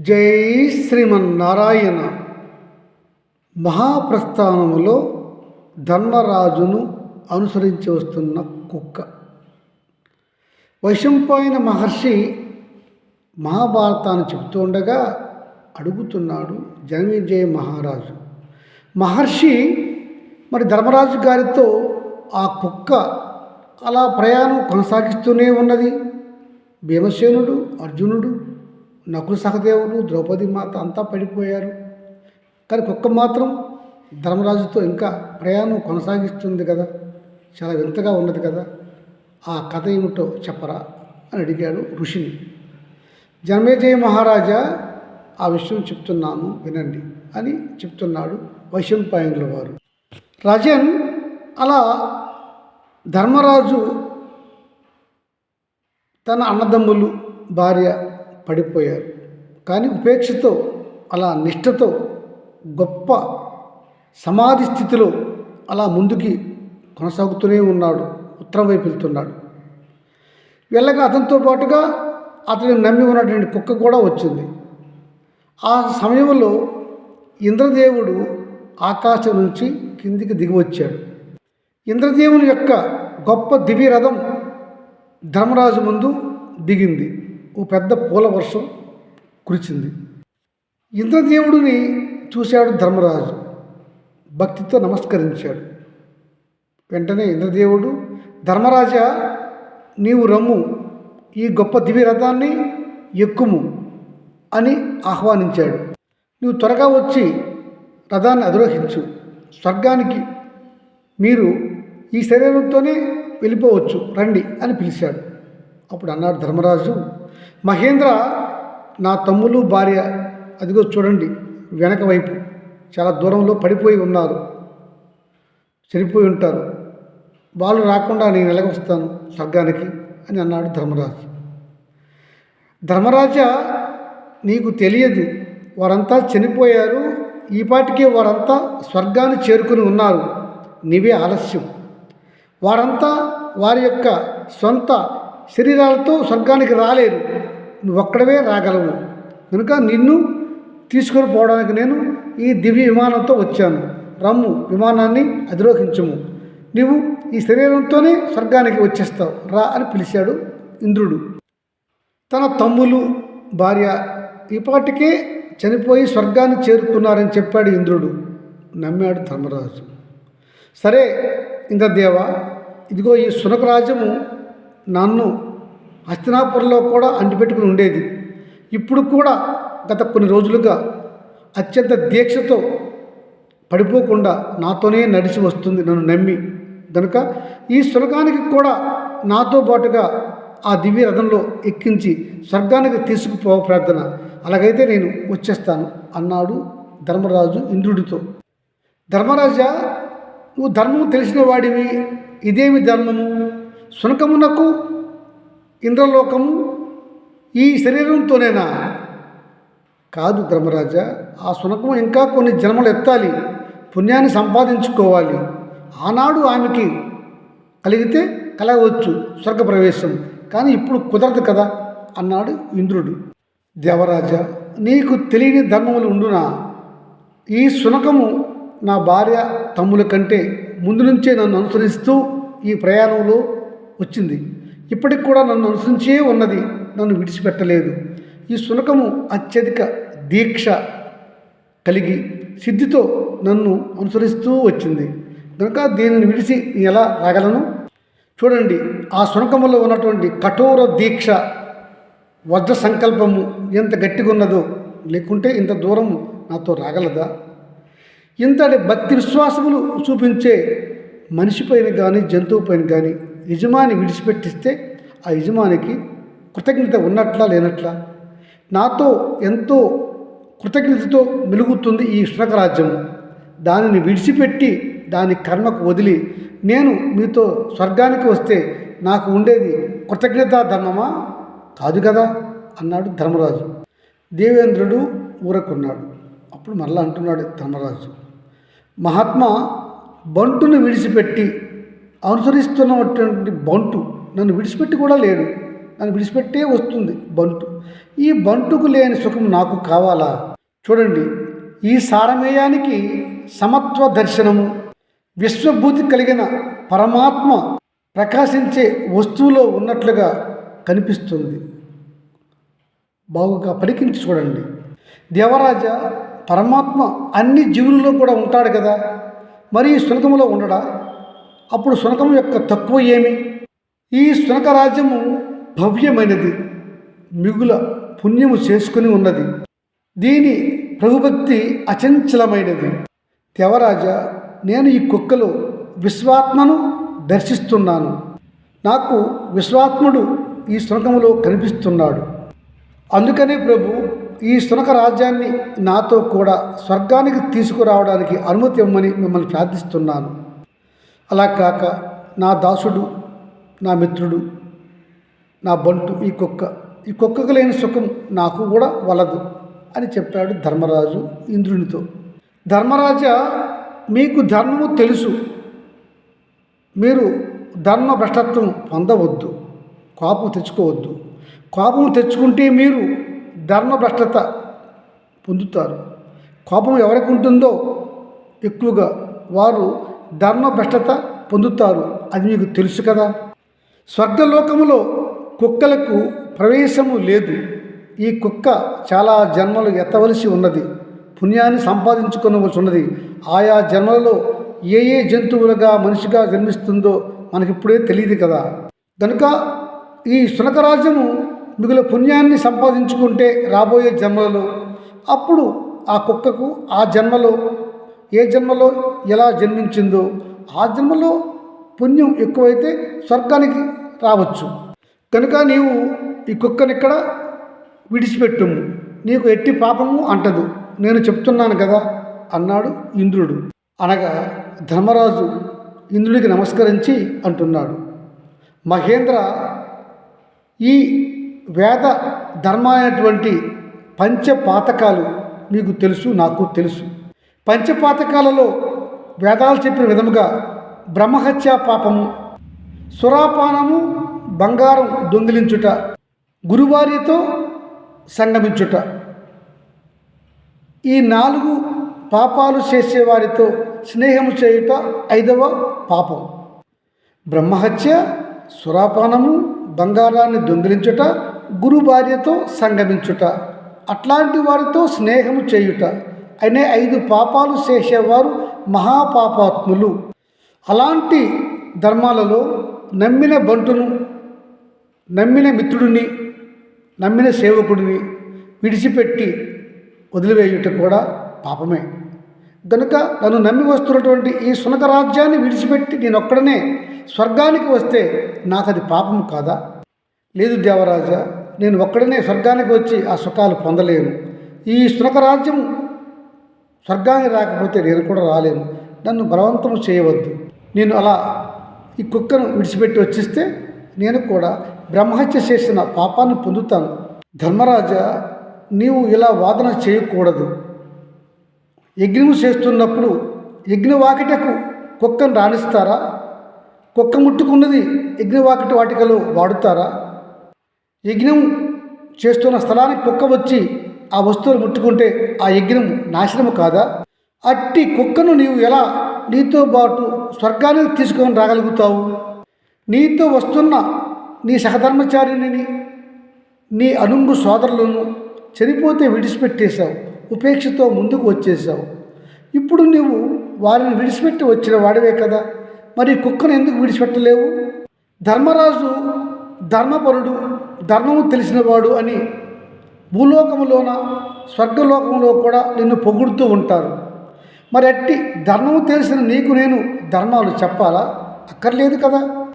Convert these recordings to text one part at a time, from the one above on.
జై శ్రీమన్నారాయణ. మహాప్రస్థానములో ధర్మరాజును అనుసరించి వస్తున్న కుక్క. వైశంపాయన మహర్షి మహాభారతాన్ని చెబుతూ ఉండగా అడుగుతున్నాడు జనమేజయ మహారాజు. మహర్షి మరి ధర్మరాజు గారితో ఆ కుక్క అలా ప్రయాణం కొనసాగిస్తూనే ఉన్నది. భీమసేనుడు అర్జునుడు నకులు సహదేవుడు ద్రౌపది మాత అంతా పడిపోయారు. కానీ కుక్క మాత్రం ధర్మరాజుతో ఇంకా ప్రయాణం కొనసాగిస్తుంది కదా. చాలా వింతగా ఉన్నది కదా. ఆ కథ ఏమిటో చెప్పరా అని అడిగాడు ఋషిని. జన్మేజయ మహారాజా ఆ విషయం చెప్తున్నాను వినండి అని చెప్తున్నాడు వైశంపాయనుల వారు రజన్ అలా ధర్మరాజు తన అన్నదమ్ములు భార్య పడిపోయారు. కానీ ఉపేక్షతో అలా నిష్ఠతో గొప్ప సమాధి స్థితిలో అలా ముందుకి కొనసాగుతూనే ఉన్నాడు ఉత్తరం వైపు వెళ్తున్నాడు. వెళ్ళగా అతనితో పాటుగా అతని నమ్మి ఉన్నటువంటి కుక్క కూడా వచ్చింది. ఆ సమయంలో ఇంద్రదేవుడు ఆకాశం నుంచి కిందికి దిగి వచ్చాడు ఇంద్రదేవుని యొక్క గొప్ప దివ్యరథం ధర్మరాజు ముందు దిగింది. ఓ పెద్ద పూల వర్షం కురిచింది. ఇంద్రదేవుడిని చూశాడు ధర్మరాజు. భక్తితో నమస్కరించాడు. వెంటనే ఇంద్రదేవుడు ధర్మరాజా నీవు రమ్ము. ఈ గొప్ప దివ్యరథాన్ని ఎక్కుము అని ఆహ్వానించాడు. నువ్వు త్వరగా వచ్చి రథాన్ని అధిరోహించు. స్వర్గానికి మీరు ఈ శరీరంతోనే వెళ్ళిపోవచ్చు. రండి అని పిలిచాడు. అప్పుడు అన్నాడు ధర్మరాజు మహేంద్ర నా తమ్ములు భార్య అదిగో చూడండి వెనక వైపు చాలా దూరంలో పడిపోయి ఉన్నారు. చనిపోయి ఉంటారు. వాళ్ళు రాకుండా నేను ఎలాగొస్తాను స్వర్గానికి? అని అన్నాడు ధర్మరాజు. ధర్మరాజా నీకు తెలియదు వారంతా చనిపోయారు. ఈ పాటికే వారంతా స్వర్గాన్ని చేరుకుని ఉన్నారు. నీవే ఆలస్యం. వారంతా వారి యొక్క సొంత శరీరాలతో స్వర్గానికి రాలేరు నువ్వు ఒక్కడవే రాగలవు. కనుక నిన్ను తీసుకొని పోవడానికి నేను ఈ దివ్య విమానంతో వచ్చాను. రమ్ము విమానాన్ని అధిరోహించము. నీవు ఈ శరీరంతోనే స్వర్గానికి వచ్చేస్తావు. రా అని పిలిచాడు ఇంద్రుడు. తన తమ్ములు భార్య ఇప్పటికే చనిపోయి స్వర్గాన్ని చేరుకున్నారని చెప్పాడు ఇంద్రుడు. నమ్మాడు ధర్మరాజు. సరే ఇంద్రదేవ ఇదిగో ఈ సునకరాజ్యము నన్ను హస్తినాపురంలో కూడా అంటిపెట్టుకుని ఉండేది. ఇప్పుడు కూడా గత కొన్ని రోజులుగా అత్యంత దీక్షతో పడిపోకుండా నాతోనే నడిచి వస్తుంది నన్ను నమ్మి. కనుక ఈ స్వర్గానికి కూడా నాతో పాటుగా ఆ దివ్య రథంలో ఎక్కించి స్వర్గానికి తీసుకుపో ప్రార్థన. అలాగైతే నేను వచ్చేస్తాను అన్నాడు ధర్మరాజు ఇంద్రుడితో. ధర్మరాజా నువ్వు ధర్మం తెలిసిన వాడివి ఇదేమి ధర్మము? శునకమునకు ఇంద్రలోకము ఈ శరీరంతోనేనా? కాదు ధర్మరాజా ఆ శునకము ఇంకా కొన్ని జన్మలు ఎత్తాలి పుణ్యాన్ని సంపాదించుకోవాలి. ఆనాడు ఆమెకి కలిగితే కలగవచ్చు స్వర్గ ప్రవేశం కానీ ఇప్పుడు కుదరదు కదా అన్నాడు ఇంద్రుడు. దేవరాజా నీకు తెలియని ధర్మములు ఉండునా? ఈ శునకము నా భార్య తమ్ముల కంటే ముందు నుంచే నన్ను అనుసరిస్తూ ఈ ప్రయాణంలో వచ్చింది. ఇప్పటికి కూడా నన్ను అనుసరించే ఉన్నది నన్ను విడిచిపెట్టలేదు. ఈ శునకము అత్యధిక దీక్ష కలిగి సిద్ధితో నన్ను అనుసరిస్తూ వచ్చింది. కనుక దీనిని విడిచి నేను ఎలా రాగలను? చూడండి ఆ శునకములో ఉన్నటువంటి కఠోర దీక్ష వజ్ర సంకల్పము ఎంత గట్టిగా ఉన్నదో లేకుంటే ఇంత దూరం నాతో రాగలదా? ఇంతటి భక్తి విశ్వాసములు చూపించే మనిషిపైన కానీ జంతువుపైన కానీ యజమాని విడిచిపెట్టిస్తే ఆ యజమానికి కృతజ్ఞత ఉన్నట్లా లేనట్లా? నాతో ఎంతో కృతజ్ఞతతో మెలుగుతుంది ఈ శునకరాజ్యం దానిని విడిచిపెట్టి దాని కర్మకు వదిలి నేను మీతో స్వర్గానికి వస్తే నాకు ఉండేది కృతజ్ఞతా ధర్మమా? కాదు కదా అన్నాడు ధర్మరాజు. దేవేంద్రుడు ఊరకున్నాడు. అప్పుడు మరలా అంటున్నాడు ధర్మరాజు. మహాత్మా బంటును విడిచిపెట్టి అనుసరిస్తున్నటువంటి బంటు నన్ను విడిచిపెట్టి కూడా లేడు. నన్ను విడిచిపెట్టే వస్తుంది బంటు. ఈ బంటుకు లేని సుఖం నాకు కావాలా? చూడండి ఈ సారమేయానికి సమత్వ దర్శనము విశ్వభూతి కలిగిన పరమాత్మ ప్రకాశించే వస్తువులో ఉన్నట్లుగా కనిపిస్తుంది. బాగుగా పలికించి చూడండి. దేవరాజ పరమాత్మ అన్ని జీవుల్లో కూడా ఉంటాడు కదా? మరి ఈ ఉండడా? అప్పుడు శునకం యొక్క తక్కువ ఏమి? ఈ శునక రాజ్యము భవ్యమైనది మిగుల పుణ్యము చేసుకుని ఉన్నది. దీని ప్రభుభక్తి అచంచలమైనది. దేవరాజ నేను ఈ కుక్కలో విశ్వాత్మను దర్శిస్తున్నాను. నాకు విశ్వాత్ముడు ఈ శునకములో కనిపిస్తున్నాడు. అందుకనే ప్రభు ఈ శునక రాజ్యాన్ని నాతో కూడా స్వర్గానికి తీసుకురావడానికి అనుమతి ఇవ్వమని మిమ్మల్ని ప్రార్థిస్తున్నాను. అలా కాక నా దాసుడు నా మిత్రుడు నా బంటు ఈ కుక్క ఈ కుక్కకు లేని సుఖం నాకు కూడా వలదు అని చెప్పాడు ధర్మరాజు ఇంద్రునితో. ధర్మరాజ మీకు ధర్మము తెలుసు. మీరు ధర్మ భ్రష్టత్వం పొందవద్దు కోపం తెచ్చుకోవద్దు. కోపం తెచ్చుకుంటే మీరు ధర్మ భ్రష్టత పొందుతారు. కోపం ఎవరికి ఉంటుందో ఎక్కువగా వారు ధర్మభ్రష్టత పొందుతారు. అది మీకు తెలుసు కదా. స్వర్గలోకములో కుక్కలకు ప్రవేశము లేదు. ఈ కుక్క చాలా జన్మలు ఎత్తవలసి ఉన్నది. పుణ్యాన్ని సంపాదించుకోవలసి ఉన్నది. ఆయా జన్మలలో ఏ ఏ జంతువులుగా మనిషిగా జన్మిస్తుందో మనకిప్పుడే తెలియదు కదా. కనుక ఈ శునకరాజ్యము మిగుల పుణ్యాన్ని సంపాదించుకుంటే రాబోయే జన్మలలో అప్పుడు ఆ కుక్కకు ఆ జన్మలో ఏ జన్మలో ఎలా జన్మించిందో ఆ జన్మలో పుణ్యం ఎక్కువైతే స్వర్గానికి రావచ్చు. కనుక నీవు ఈ కుక్కని ఇక్కడ విడిచిపెట్టుము. నీకు ఎట్టి పాపము అంటదు. నేను చెప్తున్నాను కదా అన్నాడు ఇంద్రుడు. అనగా ధర్మరాజు ఇంద్రుడికి నమస్కరించి అంటున్నాడు. మహేంద్ర ఈ వేద ధర్మ అయినటువంటి పంచపాతకాలు మీకు తెలుసు నాకు తెలుసు. పంచపాతకాలలో వేదాలు చెప్పిన విధముగా బ్రహ్మహత్య పాపము సురాపానము బంగారం దొంగిలించుట గురువారితో సంగమించుట. ఈ నాలుగు పాపాలు చేసేవారితో స్నేహము చేయుట ఐదవ పాపం. బ్రహ్మహత్య సురాపానము బంగారాన్ని దొంగిలించుట గురు భార్యతో సంగమించుట. అట్లాంటి వారితో స్నేహము చేయుట. అనే ఐదు పాపాలు చేసేవారు మహాపాపాత్ములు. అలాంటి ధర్మాలలో నమ్మిన బంటును నమ్మిన మిత్రుడిని నమ్మిన సేవకుడిని విడిచిపెట్టి వదిలివేయుట కూడా పాపమే. కనుక నన్ను నమ్మి వస్తున్నటువంటి ఈ సునక రాజ్యాన్ని విడిచిపెట్టి నేను ఒక్కడనే స్వర్గానికి వస్తే నాకు అది పాపం కాదా? లేదు దేవరాజా నేను ఒక్కడనే స్వర్గానికి వచ్చి ఆ సుఖాలు పొందలేను. ఈ సునక రాజ్యం స్వర్గానికి రాకపోతే నేను కూడా రాలేను. నన్ను బలవంతం చేయవద్దు. నేను అలా ఈ కుక్కను విడిచిపెట్టి వచ్చిస్తే నేను కూడా బ్రహ్మహత్య చేసిన పాపాన్ని పొందుతాను. ధర్మరాజా నీవు ఇలా వాదన చేయకూడదు. యజ్ఞము చేస్తున్నప్పుడు యజ్ఞవాకిటకు కుక్కను రాణిస్తారా? కుక్క ముట్టుకున్నది యజ్ఞవాకిట వాటికలో వాడుతారా? యజ్ఞం చేస్తున్న స్థలానికి కుక్క వచ్చి ఆ వస్తువులు ముట్టుకుంటే ఆ యజ్ఞం నాశనము కాదా? అట్టి కుక్కను నీవు ఎలా నీతో పాటు స్వర్గానికి తీసుకొని రాగలుగుతావు? నీతో వస్తున్న నీ సహధర్మచారిని నీ అనుంగు సోదరులను చనిపోతే విడిచిపెట్టేశావు ఉపేక్షతో ముందుకు వచ్చేసావు ఇప్పుడు నువ్వు వారిని విడిచిపెట్టి వచ్చిన వాడివే కదా మరి కుక్కను ఎందుకు విడిచిపెట్టలేవు? ధర్మరాజు ధర్మపరుడు ధర్మము తెలిసినవాడు అని భూలోకములోన స్వర్గలోకంలో కూడా నిన్ను పొగుడుతూ ఉంటారు. మరి అట్టి ధర్మము తెలిసిన నీకు నేను ధర్మాలు చెప్పాలా? అక్కర్లేదు కదా?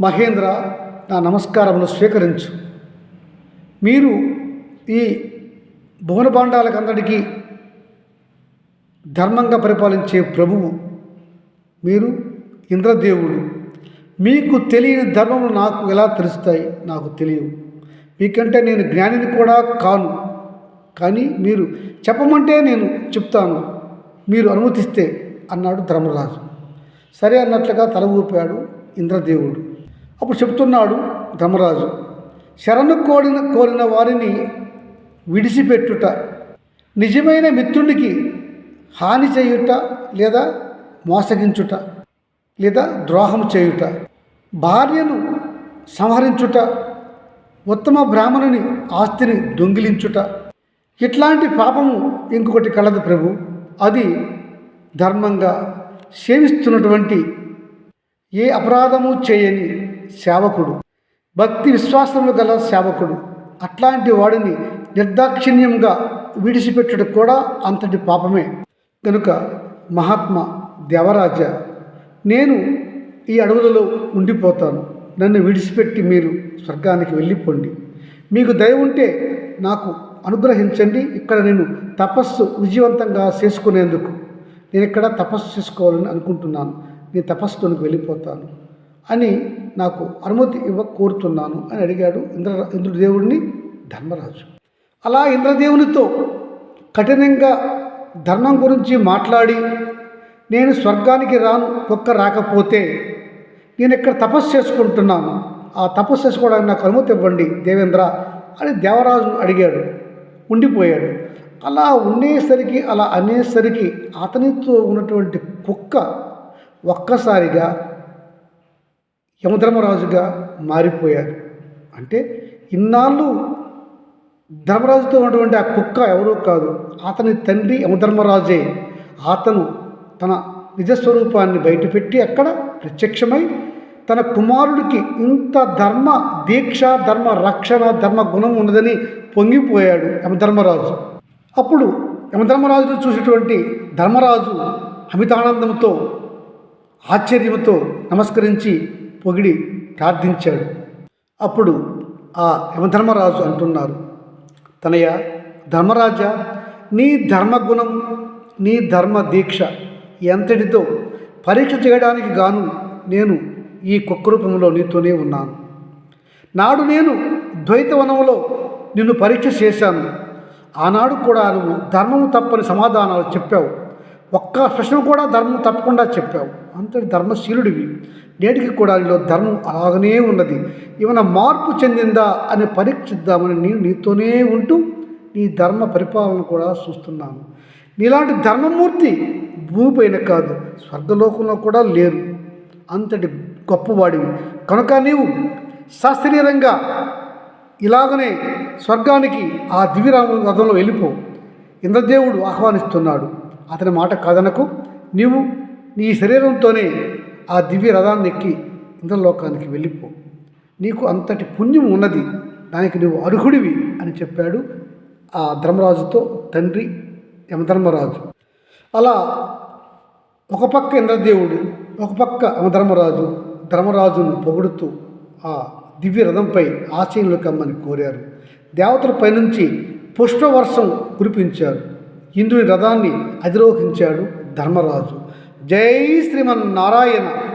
మహేంద్ర నా నమస్కారములు స్వీకరించు. మీరు ఈ భువనభాండాలకందరికీ ధర్మంగా పరిపాలించే ప్రభువు మీరు ఇంద్రదేవుడు. మీకు తెలియని ధర్మములు నాకు ఎలా తెలుస్తాయి? నాకు తెలియవు. మీకంటే నేను జ్ఞానిని కూడా కాను. కానీ మీరు చెప్పమంటే నేను చెప్తాను. మీరు అనుమతిస్తే అన్నాడు ధర్మరాజు. సరే అన్నట్లుగా తల ఊపాడు ఇంద్రదేవుడు. అప్పుడు చెప్తున్నాడు ధర్మరాజు శరణు కోరిన కోరిన వారిని విడిచిపెట్టుట నిజమైన మిత్రునికి హాని చేయుట లేదా మోసగించుట లేదా ద్రోహం చేయుట భార్యను సంహరించుట ఉత్తమ బ్రాహ్మణుని ఆస్తిని దొంగిలించుట. ఇట్లాంటి పాపము ఇంకొకటి కలదు ప్రభు. అది ధర్మంగా సేవిస్తున్నటువంటి ఏ అపరాధము చేయని సేవకుడు. భక్తి విశ్వాసములు గల సేవకుడు. అట్లాంటి వాడిని నిర్దాక్షిణ్యంగా విడిచిపెట్టడం కూడా అంతటి పాపమే. కనుక మహాత్మా దేవరాజ నేను ఈ అడవులలో ఉండిపోతాను. నన్ను విడిచిపెట్టి మీరు స్వర్గానికి వెళ్ళిపోండి. మీకు దయ ఉంటే నాకు అనుగ్రహించండి. ఇక్కడ నేను తపస్సు విజయవంతంగా చేసుకునేందుకు నేను ఇక్కడ తపస్సు చేసుకోవాలని అనుకుంటున్నాను. నేను తపస్సులోనికి వెళ్ళిపోతాను అని నాకు అనుమతి ఇవ్వ కోరుతున్నాను అని అడిగాడు ఇంద్ర ఇంద్రదేవుడిని ధర్మరాజు. అలా ఇంద్రదేవునితో కఠినంగా ధర్మం గురించి మాట్లాడి నేను స్వర్గానికి రాను ఒక్క రాకపోతే నేను ఇక్కడ తపస్సు చేసుకుంటున్నాను. ఆ తపస్సు చేసుకోవడానికి నాకు అనుమతి ఇవ్వండి దేవేంద్ర అని దేవరాజు అడిగాడు. ఉండిపోయాడు. అలా ఉండేసరికి అలా అనేసరికి అతనితో ఉన్నటువంటి కుక్క ఒక్కసారిగా యమధర్మరాజుగా మారిపోయారు అంటే ఇన్నాళ్ళు ధర్మరాజుతో ఉన్నటువంటి ఆ కుక్క ఎవరో కాదు అతని తండ్రి యమధర్మరాజే. అతను తన నిజస్వరూపాన్ని బయటపెట్టి అక్కడ ప్రత్యక్షమై తన కుమారుడికి ఇంత ధర్మ దీక్ష ధర్మ రక్షణ ధర్మ గుణం ఉన్నదని పొంగిపోయాడు యమధర్మరాజు. అప్పుడు యమధర్మరాజును చూసినటువంటి ధర్మరాజు అమితానందంతో ఆశ్చర్యంతో నమస్కరించి పొగిడి ప్రార్థించాడు. అప్పుడు ఆ యమధర్మరాజు అంటున్నారు తనయ ధర్మరాజ నీ ధర్మగుణం నీ ధర్మ దీక్ష ఎంతటితో పరీక్ష చేయడానికి గాను నేను ఈ కుక్క రూపంలో నీతోనే ఉన్నాను. నాడు నేను ద్వైతవనంలో నిన్ను పరీక్ష చేశాను. ఆనాడు కూడా నువ్వు ధర్మం తప్పని సమాధానాలు చెప్పావు. ఒక్క ప్రశ్న కూడా ధర్మం తప్పకుండా చెప్పావు. అంతటి ధర్మశీలుడివి. నేటికి కూడా నీలో ధర్మం అలాగనే ఉన్నది. ఏమైనా మార్పు చెందిందా అని పరీక్షిద్దామని నేను నీతోనే ఉంటూ నీ ధర్మ పరిపాలన కూడా చూస్తున్నాను. నీలాంటి ధర్మమూర్తి భూమిపైన కాదు స్వర్గలోకంలో కూడా లేరు. అంతటి గొప్పవాడివి. కనుక నీవు శాస్త్రీయంగా ఇలాగనే స్వర్గానికి ఆ దివ్యరామ రథంలో వెళ్ళిపో. ఇంద్రదేవుడు ఆహ్వానిస్తున్నాడు. అతని మాట కాదనకు. నీవు నీ శరీరంతోనే ఆ దివ్య రథాన్ని ఎక్కి ఇంద్రలోకానికి వెళ్ళిపో. నీకు అంతటి పుణ్యం ఉన్నది. దానికి నువ్వు అర్హుడివి అని చెప్పాడు ఆ ధర్మరాజుతో తండ్రి యమధర్మరాజు. అలా ఒక పక్క ఇంద్రదేవుడు ఒక పక్క యమధర్మరాజు ధర్మరాజును పొగుడుతూ ఆ దివ్య రథంపై ఆశీనులు కమ్మని కోరారు. దేవతల పైనుంచి పుష్పవర్షం కురిపించారు. ఇంద్రుని రథాన్ని అధిరోహించాడు ధర్మరాజు. జై శ్రీమన్నారాయణ!